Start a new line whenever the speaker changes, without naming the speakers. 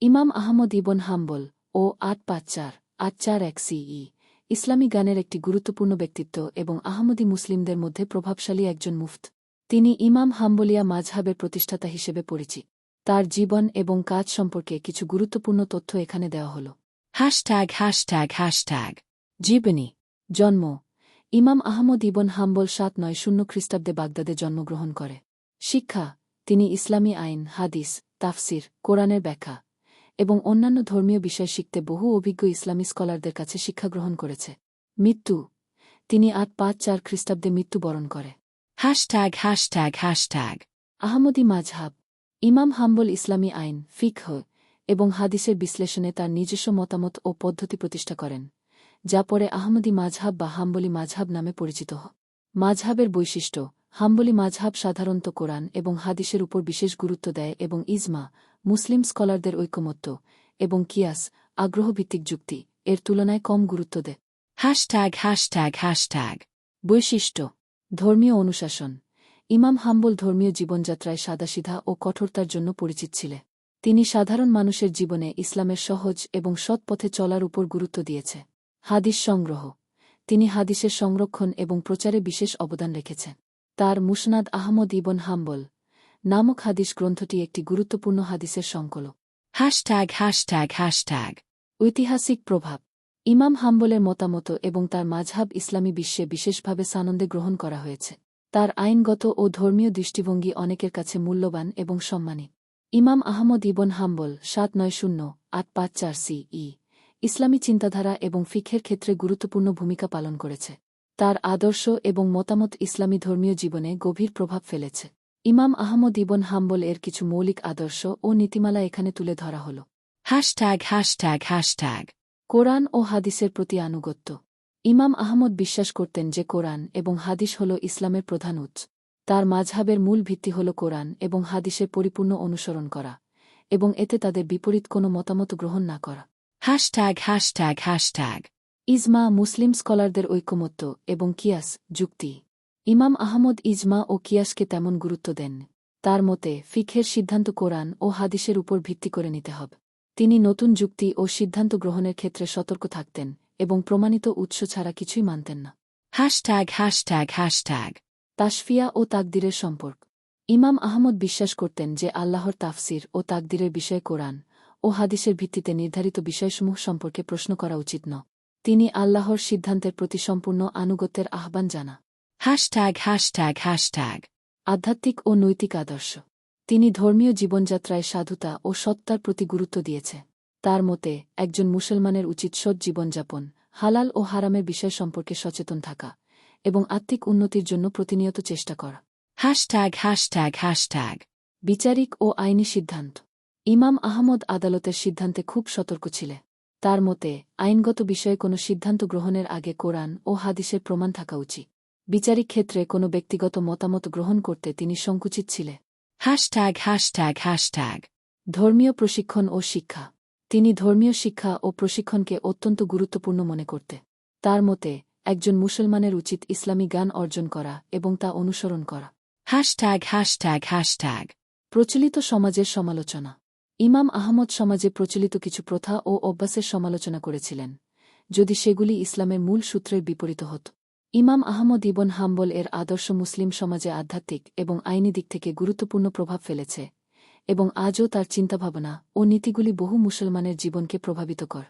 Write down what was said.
ইমাম আহমদ ইবন হাম্বল ও আট পাঁচ চার আট চার এক সিই ইসলামী গানের একটি গুরুত্বপূর্ণ ব্যক্তিত্ব এবং আহমদী মুসলিমদের মধ্যে প্রভাবশালী একজন মুফত। তিনি ইমাম হাম্বলিয়া মাঝহাবের প্রতিষ্ঠাতা হিসেবে পরিচিত তার জীবন এবং কাজ সম্পর্কে কিছু গুরুত্বপূর্ণ তথ্য এখানে দেওয়া হল। Hashtag hashtag hashtag. জীবনী। জন্ম। ইমাম আহমদ ইবন হাম্বল সাত নয় শূন্য খ্রিস্টাব্দে বাগদাদে জন্মগ্রহণ করে। শিক্ষা। তিনি ইসলামী আইন হাদিস তাফসির কোরআনের ব্যাখ্যা। এবং অন্যান্য ধর্মীয় বিষয় শিখতে বহু অভিজ্ঞ ইসলামী স্কলারদের কাছে শিক্ষা গ্রহণ করেছে। মৃত্যু। তিনি আট পাঁচ চার খ্রিস্টাব্দে মৃত্যুবরণ করে। হ্যাশট্যাগ হ্যাশট্যাগ হ্যাশট্যাগ আহমদী মাঝহাব ইমাম হাম্বল ইসলামী আইন, ফিকহ এবং হাদিসের বিশ্লেষণে তার নিজস্ব মতামত ও পদ্ধতি প্রতিষ্ঠা করেন, যা পরে আহমদী মাঝহাব বা হাম্বলি মাঝহাব নামে পরিচিত হ। মাঝহাবের বৈশিষ্ট্য, হাম্বলি মাঝহাব সাধারণত কোরআন এবং হাদিসের উপর বিশেষ গুরুত্ব দেয় এবং ইজমা মুসলিম স্কলারদের ঐকমত্য এবং কিয়াস আগ্রহভিত্তিক যুক্তি এর তুলনায় কম গুরুত্ব দেয় হ্যাশট্যাগ হ্যাশট্যাগ হ্যাশট্যাগ বৈশিষ্ট্য, ধর্মীয় অনুশাসন। ইমাম হাম্বল ধর্মীয় জীবনযাত্রায় সাদাসিধা ও কঠোরতার জন্য পরিচিত ছিলেন তিনি সাধারণ মানুষের জীবনে ইসলামের সহজ এবং সৎ পথে চলার উপর গুরুত্ব দিয়েছে। হাদিস সংগ্রহ। তিনি হাদিসের সংরক্ষণ এবং প্রচারে বিশেষ অবদান রেখেছেন। তার মুসনাদ আহমদ ইবন হাম্বল নামক হাদিস গ্রন্থটি একটি গুরুত্বপূর্ণ হাদিসের সংকলক। হ্যাশট্যাগ হ্যাশট্যাগ হ্যাশট্যাগ ঐতিহাসিক প্রভাব। ইমাম হাম্বলের মতামত এবং তার মাঝহাব ইসলামী বিশ্বে বিশেষভাবে সানন্দে গ্রহণ করা হয়েছে। তার আইনগত ও ধর্মীয় দৃষ্টিভঙ্গি অনেকের কাছে মূল্যবান এবং সম্মানী। ইমাম আহমদ ইবন হাম্বল, সাত নয় শূন্য, আট পাঁচ চার সি ই, ইসলামী চিন্তাধারা এবং ফিখের ক্ষেত্রে গুরুত্বপূর্ণ ভূমিকা পালন করেছে। তার আদর্শ এবং মতামত ইসলামী ধর্মীয় জীবনে গভীর প্রভাব ফেলেছে। ইমাম আহমদ ইবন হাম্বল এর কিছু মৌলিক আদর্শ ও নীতিমালা এখানে তুলে ধরা হল। হ্যাশট্যাগ হ্যাশট্যাগ হ্যাশট্যাগ কোরআন ও হাদিসের প্রতি আনুগত্য। ইমাম আহমদ বিশ্বাস করতেন যে কোরআন এবং হাদিস হল ইসলামের প্রধান উৎস। তার মাঝহাবের মূল ভিত্তি হল কোরআন এবং হাদিসের পরিপূর্ণ অনুসরণ করা এবং এতে তাদের বিপরীত কোনো মতামত গ্রহণ না করা। হ্যাশট্যাগ হ্যাশট্যাগ হ্যাশট্যাগ ইজমা মুসলিম স্কলারদের ঐকমত্য এবং কিয়াস যুক্তি। ইমাম আহমদ ইজমা ও কিয়াসকে তেমন গুরুত্ব দেন। তার মতে ফিখের সিদ্ধান্ত কোরআন ও হাদিসের উপর ভিত্তি করে নিতে হবে। তিনি নতুন যুক্তি ও সিদ্ধান্ত গ্রহণের ক্ষেত্রে সতর্ক থাকতেন এবং প্রমাণিত উৎস ছাড়া কিছুই মানতেন না। হ্যাশট্যাগ হ্যাশট্যাগ হ্যাশট্যাগ তাসফিয়া ও তাকদিরের সম্পর্ক। ইমাম আহমদ বিশ্বাস করতেন যে আল্লাহর তাফসির ও তাকদিরের বিষয়ে কোরআন ও হাদিসের ভিত্তিতে নির্ধারিত বিষয়সমূহ সম্পর্কে প্রশ্ন করা উচিত ন তিনি আল্লাহর সিদ্ধান্তের প্রতি সম্পূর্ণ আনুগত্যের আহ্বান জানা হ্যাশট্যাগ হ্যাশট্যাগ হ্যাশট্যাগ আধ্যাত্মিক ও নৈতিক আদর্শ। তিনি ধর্মীয় জীবনযাত্রায় সাধুতা ও সত্তার প্রতি গুরুত্ব দিয়েছে। তার মতে, একজন মুসলমানের উচিত সৎ জীবনযাপন, হালাল ও হারামের বিষয় সম্পর্কে সচেতন থাকা এবং আত্মিক উন্নতির জন্য প্রতিনিয়ত চেষ্টা করা। হ্যাশট্যাগ হ্যাশট্যাগ হ্যাশট্যাগ বিচারিক ও আইনি সিদ্ধান্ত। ইমাম আহমদ আদালতের সিদ্ধান্তে খুব সতর্ক ছিলেন তার মতে, আইনগত বিষয়ে কোনো সিদ্ধান্ত গ্রহণের আগে কোরআন ও হাদিসের প্রমাণ থাকা উচিত। বিচারিক ক্ষেত্রে কোনো ব্যক্তিগত মতামত গ্রহণ করতে তিনি সংকুচিত ছিলেন। হ্যাশট্যাগ হ্যাশট্যাগ হ্যাশট্যাগ ধর্মীয় প্রশিক্ষণ ও শিক্ষা। তিনি ধর্মীয় শিক্ষা ও প্রশিক্ষণকে অত্যন্ত গুরুত্বপূর্ণ মনে করতে। তার মতে, একজন মুসলমানের উচিত ইসলামী গান অর্জন করা এবং তা অনুসরণ করা। হ্যাশট্যাগ হ্যাশট্যাগ হ্যাশট্যাগ প্রচলিত সমাজের সমালোচনা। ইমাম আহমদ সমাজে প্রচলিত কিছু প্রথা ও অভ্যাসের সমালোচনা করেছিলেন, যদি সেগুলি ইসলামের মূল সূত্রের বিপরীত হতো। ইমাম আহমদ ইবন হাম্বল এর আদর্শ মুসলিম সমাজে আধ্যাত্মিক এবং আইনি দিক থেকে গুরুত্বপূর্ণ প্রভাব ফেলেছে এবং আজও তার চিন্তাভাবনা ও নীতিগুলি বহু মুসলমানের জীবনকে প্রভাবিত কর।